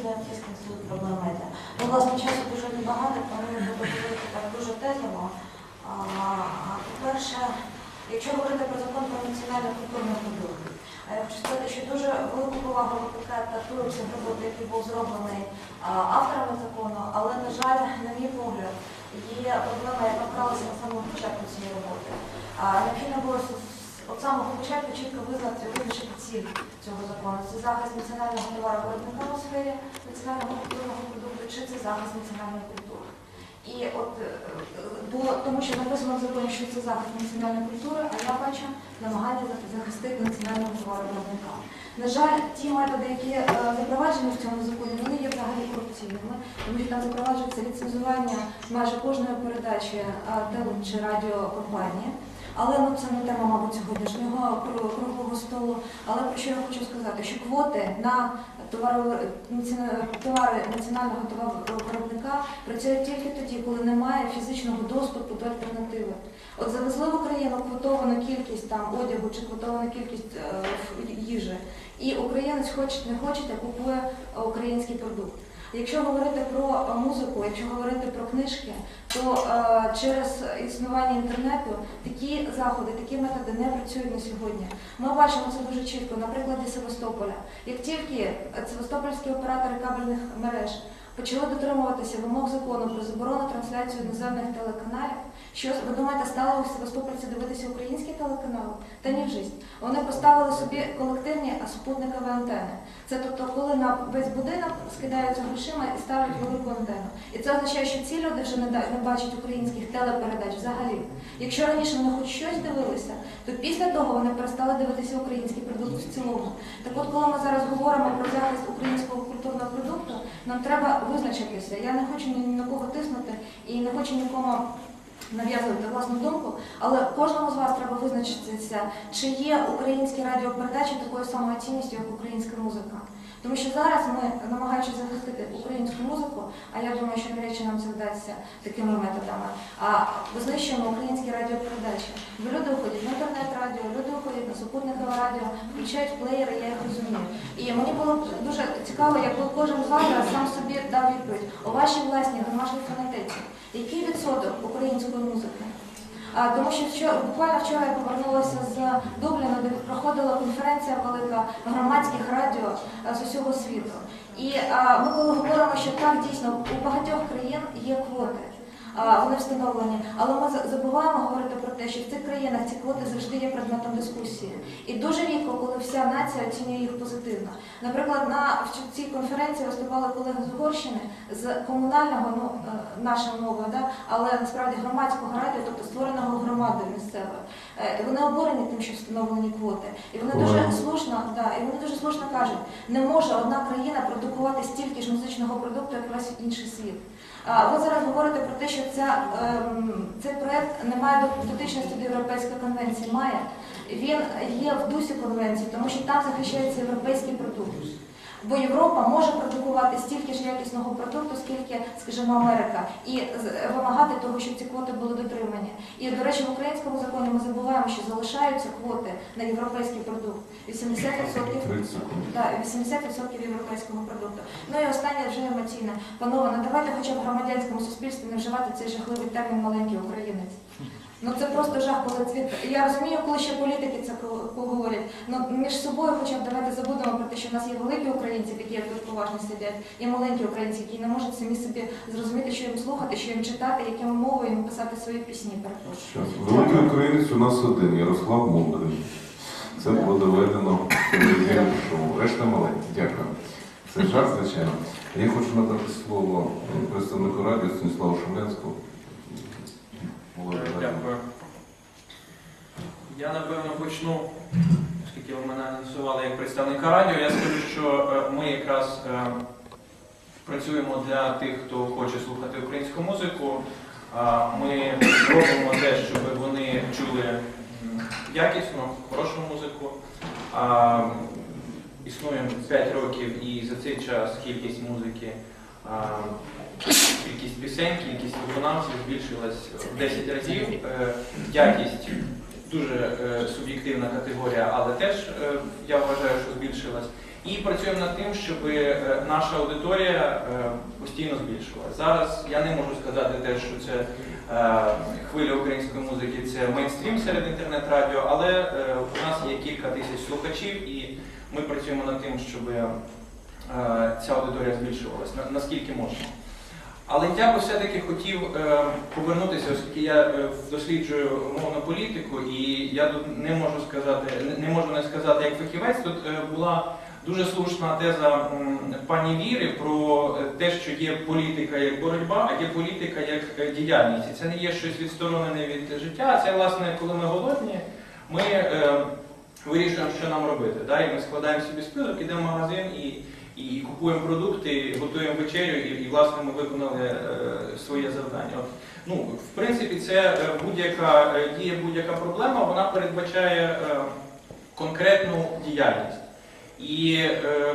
Інститут проблем медіа. Ну, власне, часу дуже небагато, тому я буду говорити так дуже тезово. По-перше, якщо говорити про закон про національну культурну продукт, я хочу сказати, що дуже велику повагу викликає трактується роботи, який був зроблений авторами закону, але, на жаль, на мій погляд, є проблема, яка вкралася на самому початку цієї роботи. Необхідно було от самого початку чітко визнати визначити ціль цього закону. Це захист національного товаровиробника у сфері національного культурного продукту, чи це захист національної культури. І от е, бо тому, що написано в законі, що це захист національної культури, а я бачу намагання захистити національного товаровиробника. На жаль, ті методи, які е, запроваджені в цьому законі, вони є взагалі корупційними, тому що там запроваджується ліцензування майже кожної передачі е, теле чи радіокомпанії. Але ну це не тема, мабуть, сьогоднішнього круглого столу. Але про що я хочу сказати, що квоти на товаро- товари національного товаровиробника працюють тільки тоді, коли немає фізичного доступу до альтернативи. От завезли в Україну квотовану кількість там одягу чи квотовану кількість е, їжі, і українець хоче не хоче, а купує український продукт. Якщо говорити про музику, якщо говорити про книжки, то е, через існування інтернету такі заходи, такі методи не працюють на сьогодні. Ми бачимо це дуже чітко на прикладі Севастополя. Як тільки севастопольські оператори кабельних мереж почали дотримуватися вимог закону про заборону трансляції іноземних телеканалів, що ви думаєте, стали у Севастопольці дивитися українські телеканали? Та ні в житті. Вони поставили собі колективні супутникові антени. Це тобто, коли на весь будинок скидаються грошима і ставлять велику антенну. І це означає, що ці люди вже не, бачать українських телепередач взагалі. Якщо раніше вони хоч щось дивилися, то після того вони перестали дивитися український продукт в цілому. Так от, коли ми зараз говоримо про захист українського культурного продукту, нам треба визначитися. Я не хочу ні на кого тиснути і не хочу нікому нав'язувати власну думку, але кожному з вас треба визначитися, чи є українські радіопередачі такою самою цінністю, як українська музика. Тому що зараз ми, намагаючись захистити українську музику, а я думаю, що до речі нам це вдасться такими методами, а знищуємо українські радіопередачі. Бо люди виходять на супутникове радіо, включають плеєри, я їх розумію. І мені було дуже цікаво, якби кожен з вас сам собі дав відповідь у вашій власній домашній фонотеці. Який відсоток української музики? А, тому що вчора, буквально вчора я повернулася з Дубліна, де проходила конференція велика громадських радіо а, з усього світу. І а, ми коли говоримо, що так дійсно у багатьох країн є квоти. А, Вони встановлені, але ми забуваємо говорити про те, що в цих країнах ці квоти завжди є предметом дискусії. І дуже рідко, коли вся нація оцінює їх позитивно. Наприклад, на в цій конференції виступали колеги з Угорщини з комунального, ну е, наша мова, да, але насправді громадського радіо, тобто створеного громадою місцевою. Е, Вони обурені тим, що встановлені квоти. І вони дуже слушно, да, і вони дуже слушно кажуть, не може одна країна продукувати стільки ж музичного продукту, як весь інший світ. А ви зараз говорите про те, що ця, ем, цей проєкт не має дотичності до Європейської конвенції. Має. Він є в дусі конвенції, тому що там захищається європейський продукт. Бо Європа може продукувати стільки ж якісного продукту, скільки, скажімо, Америка, і вимагати того, щоб ці квоти були дотримані. І, до речі, в українському законі ми забуваємо, що залишаються квоти на європейський продукт. 80% 30 секунд. так, 80% європейського продукту. Ну і останнє вже емоційне. Панове, ну давайте хоча б громадянському суспільстві не вживати цей жахливий термін маленький українець. Ну це просто жах, коли цвіт. Я розумію, коли ще політики це поговорять. Ну між собою хоча б давайте забудемо про те, що в нас є великі українці, які як тут поважно сидять, і маленькі українці, які не можуть самі собі зрозуміти, що їм слухати, що їм читати, якими мовою їм писати свої пісні. Перепрошую. Великий українець у нас один, Ярослав Мудрий. Це було доведено шоу. Решта маленькі. Дякую. Це жарт, звичайно. Я хочу надати слово представнику радіо Станіславу Шуленському. Дякую. Я напевно почну, оскільки ви мене анонсували як представника радіо, я скажу, що е, ми якраз е, працюємо для тих, хто хоче слухати українську музику. Ми робимо те, щоб вони чули якісну, хорошу музику. Існуємо 5 років і за цей час кількість музики, кількість пісень, кількість виконавців збільшилась в 10 разів. Е, Якість дуже е, суб'єктивна категорія, але теж е, я вважаю, що збільшилась. І працюємо над тим, щоб наша аудиторія постійно збільшувалася. Зараз я не можу сказати те, що це хвиля української музики, це мейнстрім серед інтернет-радіо, але у нас є кілька тисяч слухачів, і ми працюємо над тим, щоб ця аудиторія збільшувалася наскільки можна. Але я би все-таки хотів е, повернутися, оскільки я е, досліджую мовну політику, і я тут не можу сказати, не- можу не сказати як фахівець. Тут е, була дуже слушна теза пані Віри про е, те, що є політика як боротьба, а є політика як е, діяльність. І це не є щось відсторонене від життя. Це власне, коли ми голодні, ми е, вирішуємо, що нам робити. І ми складаємо собі список, ідемо в магазин і і купуємо продукти, готуємо вечерю, і, і власне ми виконали е, своє завдання. От, ну, в принципі, це е, будь-яка е, дія, будь-яка проблема, вона передбачає е, конкретну діяльність. І е,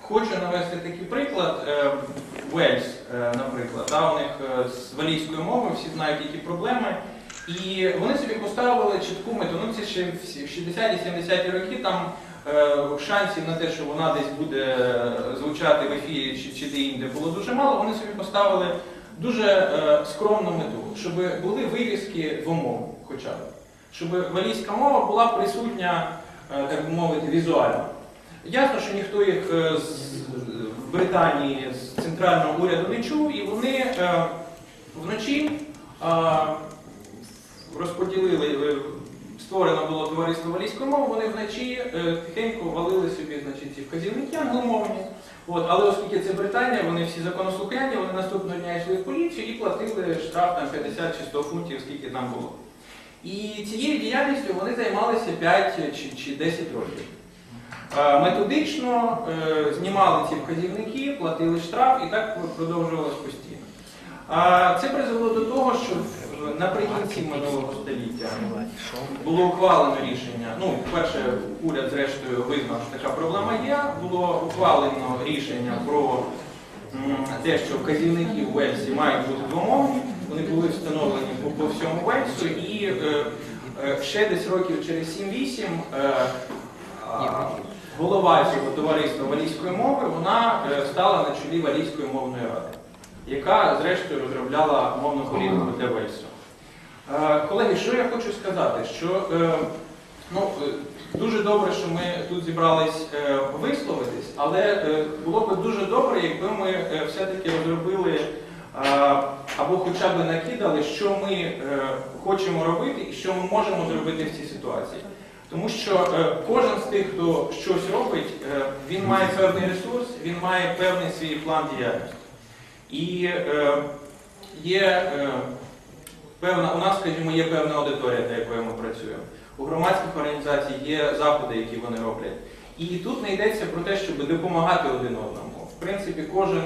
хочу навести такий приклад. Вельс, е, наприклад, да, у них е, з валійською мовою всі знають, які проблеми. І вони собі поставили чітку мету. Ну, це ще в 60-70-ті роки там е, шансів на те, що вона десь буде звучати в ефірі чи, чи де-інде було дуже мало. Вони собі поставили дуже е, скромну мету, щоб були вивіски двомов хоча б. Щоб валійська мова була присутня, е, так би мовити, візуально. Ясно, що ніхто їх в Британії з центрального уряду не чув, і вони вночі розподілили, е, створено було товариство валійської мови, вони вночі е, тихенько валили собі значить, ці вказівники англомовні. От, але оскільки це Британія, вони всі законослухняні, вони наступного дня йшли в поліцію і платили штраф там 50 чи 100 фунтів, скільки там було. І цією діяльністю вони займалися 5 чи, чи 10 років. Е, Методично знімали ці вказівники, платили штраф і так продовжувалось постійно. Це призвело до того, що наприкінці минулого століття було ухвалено рішення. Ну, перше, уряд зрештою визнав, що така проблема є. Було ухвалено рішення про те, що вказівники в Уельсі мають бути двомовні. Вони були встановлені по, по всьому Уельсу і е, е, ще десь років через 7-8 е, голова цього товариства валійської мови вона е, стала на чолі валійської мовної ради, яка зрештою розробляла мовну політику для Вельсу. Е, Колеги, що я хочу сказати? Що е, ну, е, дуже добре, що ми тут зібрались висловитись, але було б дуже добре, якби ми все-таки розробили або хоча б накидали, що ми хочемо робити і що ми можемо зробити в цій ситуації. Тому що кожен з тих, хто щось робить, він має певний ресурс, він має певний свій план діяльності. І е, є е, певна, у нас, скажімо, є певна аудиторія, для якої ми працюємо. У громадських організацій є заходи, які вони роблять. І тут не йдеться про те, щоб допомагати один одному. В принципі, кожен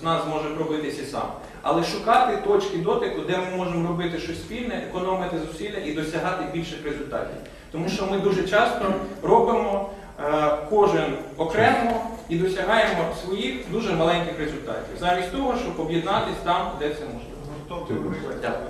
з- нас може пробитися сам. Але шукати точки дотику, де ми можемо робити щось спільне, економити зусилля і досягати більших результатів. Тому що ми дуже часто робимо е, кожен окремо і досягаємо своїх дуже маленьких результатів, замість того, щоб об'єднатися там, де це можливо. Дякую.